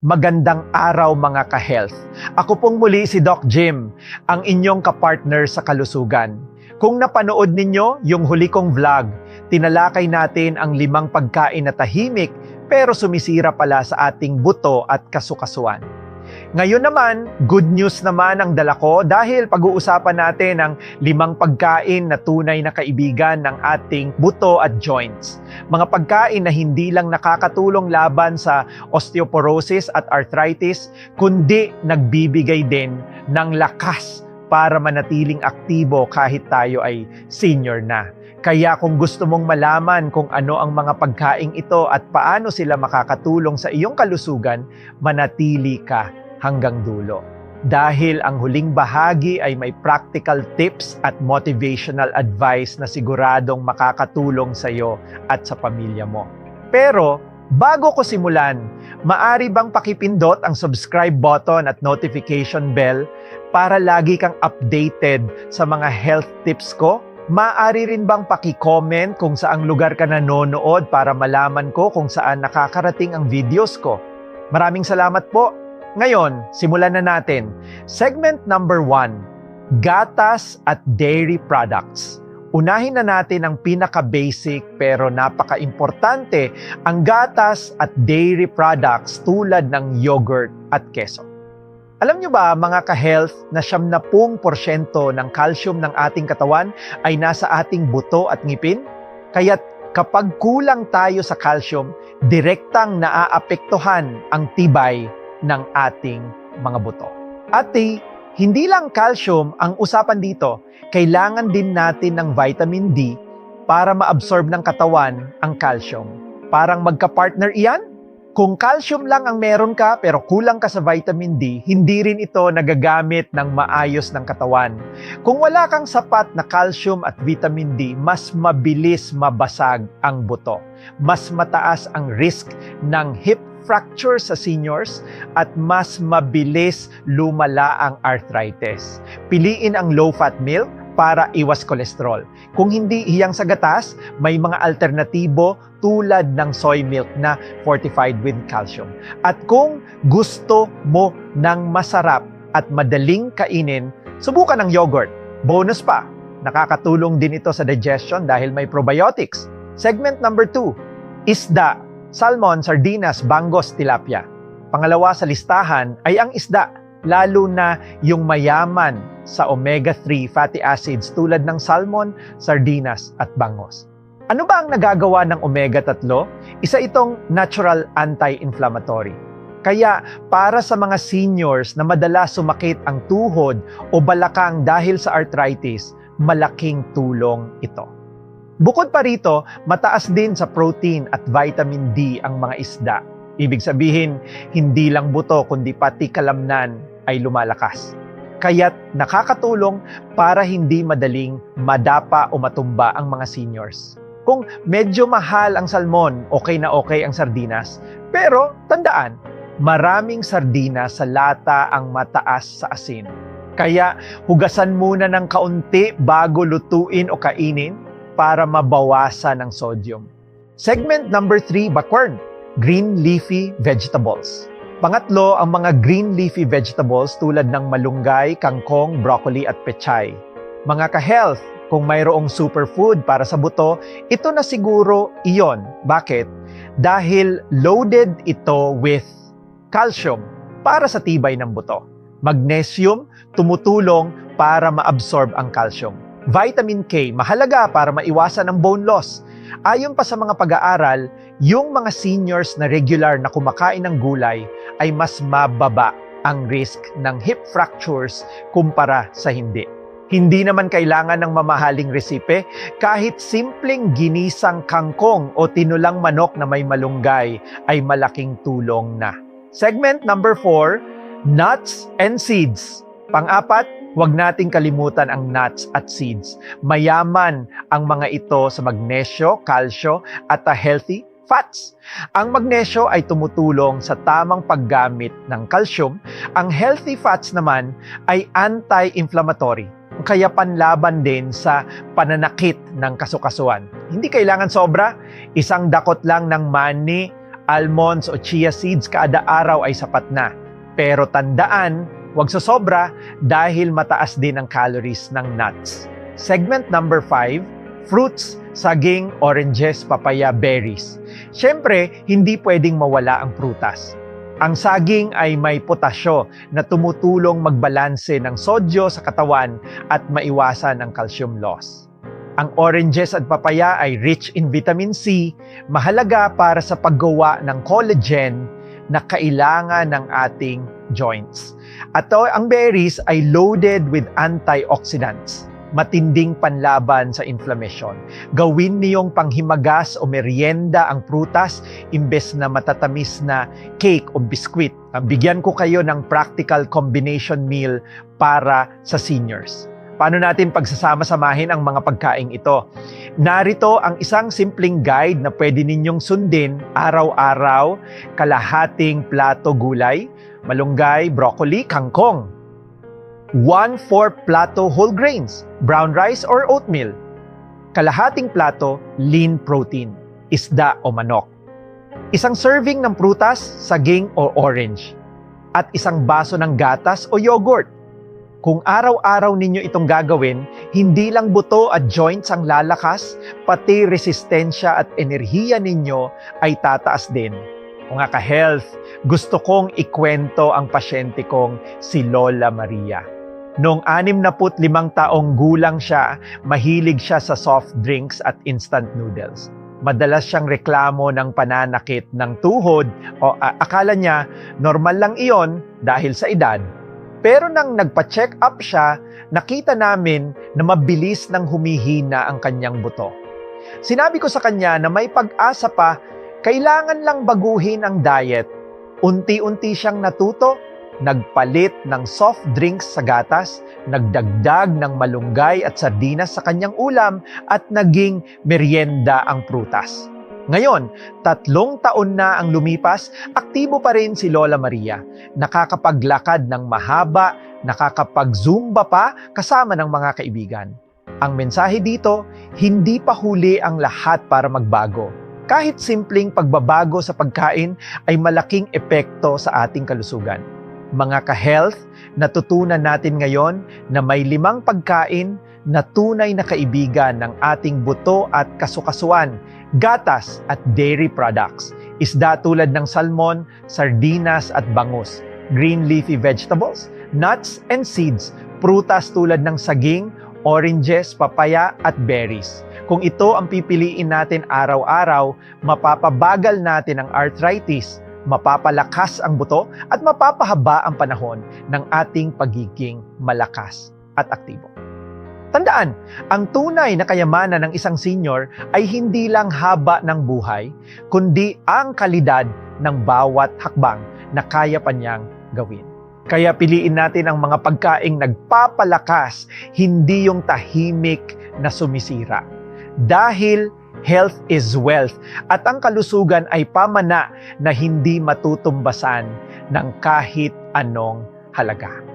Magandang araw mga ka-health. Ako pong muli si Doc Jim, ang inyong kapartner sa kalusugan. Kung napanood ninyo yung huli kong vlog, tinalakay natin ang limang pagkain na tahimik pero sumisira pala sa ating buto at kasukasuan. Ngayon naman, good news naman ang dala ko dahil pag-uusapan natin ang limang pagkain na tunay na kaibigan ng ating buto at joints. Mga pagkain na hindi lang nakakatulong laban sa osteoporosis at arthritis, kundi nagbibigay din ng lakas para manatiling aktibo kahit tayo ay senior na. Kaya kung gusto mong malaman kung ano ang mga pagkaing ito at paano sila makakatulong sa iyong kalusugan, manatili ka hanggang dulo. Dahil ang huling bahagi ay may practical tips at motivational advice na siguradong makakatulong sa iyo at sa pamilya mo. Pero bago ko simulan, maari bang pakipindot ang subscribe button at notification bell para lagi kang updated sa mga health tips ko? Maari rin bang paki-comment kung saang lugar ka nanonood para malaman ko kung saan nakakarating ang videos ko? Maraming salamat po! Ngayon, simulan na natin. Segment number 1, gatas at dairy products. Unahin na natin ang pinaka-basic pero napaka-importante, ang gatas at dairy products tulad ng yogurt at keso. Alam nyo ba mga ka-health na siyam na pung porsyento ng calcium ng ating katawan ay nasa ating buto at ngipin? Kaya't kapag kulang tayo sa calcium, direktang naaapektuhan ang tibay ng ating mga buto. At hindi lang calcium ang usapan dito, kailangan din natin ng vitamin D para maabsorb ng katawan ang calcium. Parang magka-partner iyan? Kung calcium lang ang meron ka pero kulang ka sa vitamin D, hindi rin ito nagagamit ng maayos ng katawan. Kung wala kang sapat na calcium at vitamin D, mas mabilis mabasag ang buto. Mas mataas ang risk ng hip fracture sa seniors at mas mabilis lumala ang arthritis. Piliin ang low-fat milk para iwas kolesterol. Kung hindi hiyang sa gatas, may mga alternatibo tulad ng soy milk na fortified with calcium. At kung gusto mo ng masarap at madaling kainin, subukan ng yogurt. Bonus pa, nakakatulong din ito sa digestion dahil may probiotics. Segment number 2, isda salmon, sardinas, bangos, tilapia. Pangalawa sa listahan ay ang isda, lalo na yung mayaman sa omega-3 fatty acids tulad ng salmon, sardinas at bangos. Ano ba ang nagagawa ng omega-3? Isa itong natural anti-inflammatory. Kaya para sa mga seniors na madalas sumakit ang tuhod o balakang dahil sa arthritis, malaking tulong ito. Bukod pa rito, mataas din sa protein at vitamin D ang mga isda. Ibig sabihin, hindi lang buto kundi pati kalamnan ay lumalakas. Kaya't nakakatulong para hindi madaling madapa o matumba ang mga seniors. Kung medyo mahal ang salmon, okay na okay ang sardinas. Pero tandaan, maraming sardinas sa lata ang mataas sa asin. Kaya hugasan muna ng kaunti bago lutuin o kainin para mabawasan ang sodium. Segment number 3, backward, green leafy vegetables. Pangatlo, ang mga green leafy vegetables tulad ng malunggay, kangkong, broccoli at pechay. Mga ka-health, kung mayroong superfood para sa buto, ito na siguro iyon. Bakit? Dahil loaded ito with calcium para sa tibay ng buto. Magnesium, tumutulong para maabsorb ang calcium. Vitamin K, mahalaga para maiwasan ang bone loss. Ayon pa sa mga pag-aaral, yung mga seniors na regular na kumakain ng gulay ay mas mababa ang risk ng hip fractures kumpara sa hindi. Hindi naman kailangan ng mamahaling resipe, kahit simpleng ginisang kangkong o tinulang manok na may malunggay ay malaking tulong na. Segment number 4, nuts and seeds. Pang-apat, Huwag nating kalimutan ang nuts at seeds. Mayaman ang mga ito sa magnesyo, kalsyo at a healthy fats. Ang magnesyo ay tumutulong sa tamang paggamit ng calcium. Ang healthy fats naman ay anti-inflammatory. Kaya panlaban din sa pananakit ng kasukasuan. Hindi kailangan sobra, isang dakot lang ng mani almonds o chia seeds kada araw ay sapat na. Pero tandaan, huwag sobra dahil mataas din ang calories ng nuts. Segment number 5, fruits, saging, oranges, papaya, berries. Siyempre, hindi pwedeng mawala ang prutas. Ang saging ay may potasyo na tumutulong magbalanse ng sodyo sa katawan at maiwasan ang calcium loss. Ang oranges at papaya ay rich in vitamin C, mahalaga para sa paggawa ng collagen na kailangan ng ating joints. At to, ang berries ay loaded with antioxidants, matinding panlaban sa inflammation. Gawin niyong panghimagas o merienda ang prutas imbes na matatamis na cake o biskwit. Bigyan ko kayo ng practical combination meal para sa seniors. Paano natin pagsasama-samahin ang mga pagkaing ito? Narito ang isang simpleng guide na pwede ninyong sundin araw-araw, kalahating plato gulay, malunggay, broccoli, kangkong. 1-4 plato whole grains, brown rice or oatmeal. Kalahating plato lean protein, isda o manok. Isang serving ng prutas, saging o orange. At isang baso ng gatas o yogurt. Kung araw-araw ninyo itong gagawin, hindi lang buto at joints ang lalakas, pati resistensya at enerhiya ninyo ay tataas din. Kung nga ka-health, gusto kong ikwento ang pasyente kong si Lola Maria. Noong 65 taong gulang siya, mahilig siya sa soft drinks at instant noodles. Madalas siyang reklamo ng pananakit ng tuhod o a- akala niya normal lang iyon dahil sa edad. Pero nang nagpa-check up siya, nakita namin na mabilis nang humihina ang kanyang buto. Sinabi ko sa kanya na may pag-asa pa, kailangan lang baguhin ang diet. Unti-unti siyang natuto, nagpalit ng soft drinks sa gatas, nagdagdag ng malunggay at sardinas sa kanyang ulam at naging merienda ang prutas. Ngayon, tatlong taon na ang lumipas, aktibo pa rin si Lola Maria. Nakakapaglakad ng mahaba, nakakapag-zumba pa kasama ng mga kaibigan. Ang mensahe dito, hindi pa huli ang lahat para magbago. Kahit simpleng pagbabago sa pagkain ay malaking epekto sa ating kalusugan. Mga ka-health, natutunan natin ngayon na may limang pagkain na tunay na kaibigan ng ating buto at kasukasuan, gatas at dairy products, isda tulad ng salmon, sardinas at bangus, green leafy vegetables, nuts and seeds, prutas tulad ng saging, oranges, papaya at berries. Kung ito ang pipiliin natin araw-araw, mapapabagal natin ang arthritis, mapapalakas ang buto at mapapahaba ang panahon ng ating pagiging malakas at aktibo. Tandaan, ang tunay na kayamanan ng isang senior ay hindi lang haba ng buhay, kundi ang kalidad ng bawat hakbang na kaya pa niyang gawin. Kaya piliin natin ang mga pagkaing nagpapalakas, hindi yung tahimik na sumisira. Dahil health is wealth at ang kalusugan ay pamana na hindi matutumbasan ng kahit anong halaga.